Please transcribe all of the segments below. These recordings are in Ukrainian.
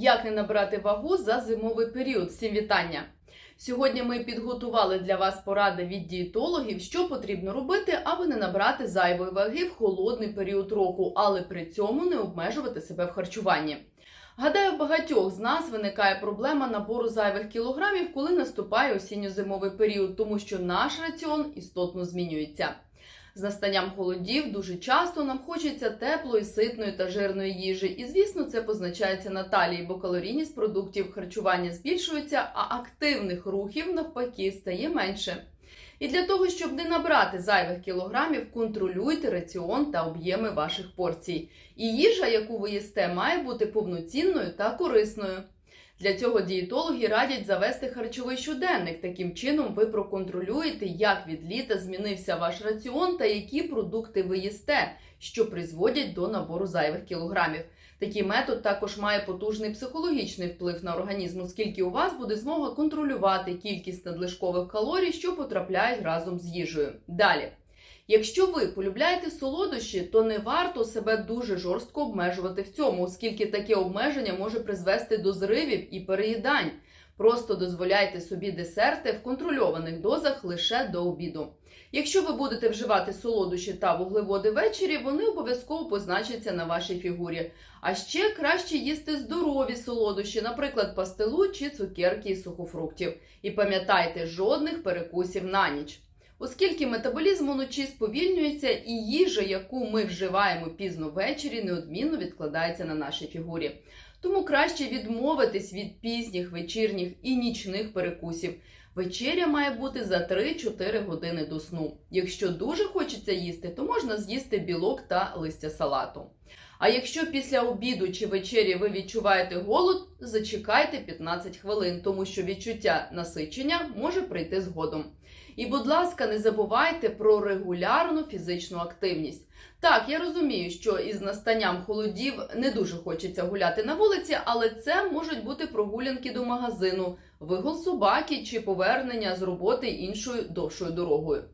Як не набрати вагу за зимовий період? Всім вітання! Сьогодні ми підготували для вас поради від дієтологів, що потрібно робити, аби не набрати зайвої ваги в холодний період року, але при цьому не обмежувати себе в харчуванні. Гадаю, багатьох з нас виникає проблема набору зайвих кілограмів, коли наступає осінньо-зимовий період, тому що наш раціон істотно змінюється. З настанням холодів дуже часто нам хочеться теплої, ситної та жирної їжі, і звісно, це позначається на талії, бо калорійність продуктів харчування збільшується, а активних рухів навпаки стає менше. І для того, щоб не набрати зайвих кілограмів, контролюйте раціон та об'єми ваших порцій. І їжа, яку ви їсте, має бути повноцінною та корисною. Для цього дієтологи радять завести харчовий щоденник. Таким чином ви проконтролюєте, як від літа змінився ваш раціон та які продукти ви їсте, що призводять до набору зайвих кілограмів. Такий метод також має потужний психологічний вплив на організм, оскільки у вас буде змога контролювати кількість надлишкових калорій, що потрапляють разом з їжею. Далі. Якщо ви полюбляєте солодощі, то не варто себе дуже жорстко обмежувати в цьому, оскільки таке обмеження може призвести до зривів і переїдань. Просто дозволяйте собі десерти в контрольованих дозах лише до обіду. Якщо ви будете вживати солодощі та вуглеводи ввечері, вони обов'язково позначаться на вашій фігурі. А ще краще їсти здорові солодощі, наприклад, пастилу чи цукерки із сухофруктів. І пам'ятайте, жодних перекусів на ніч. Оскільки метаболізм уночі сповільнюється, і їжа, яку ми вживаємо пізно ввечері, неодмінно відкладається на нашій фігурі. Тому краще відмовитись від пізніх вечірніх і нічних перекусів. Вечеря має бути за 3-4 години до сну. Якщо дуже хочеться їсти, то можна з'їсти білок та листя салату. А якщо після обіду чи вечері ви відчуваєте голод, зачекайте 15 хвилин, тому що відчуття насичення може прийти згодом. І, будь ласка, не забувайте про регулярну фізичну активність. Так, я розумію, що із настанням холодів не дуже хочеться гуляти на вулиці, але це можуть бути прогулянки до магазину, вигул собаки чи повернення з роботи іншою довшою дорогою.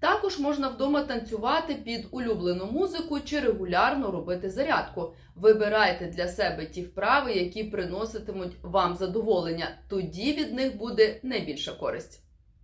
Також можна вдома танцювати під улюблену музику чи регулярно робити зарядку. Вибирайте для себе ті вправи, які приноситимуть вам задоволення. Тоді від них буде найбільша користь.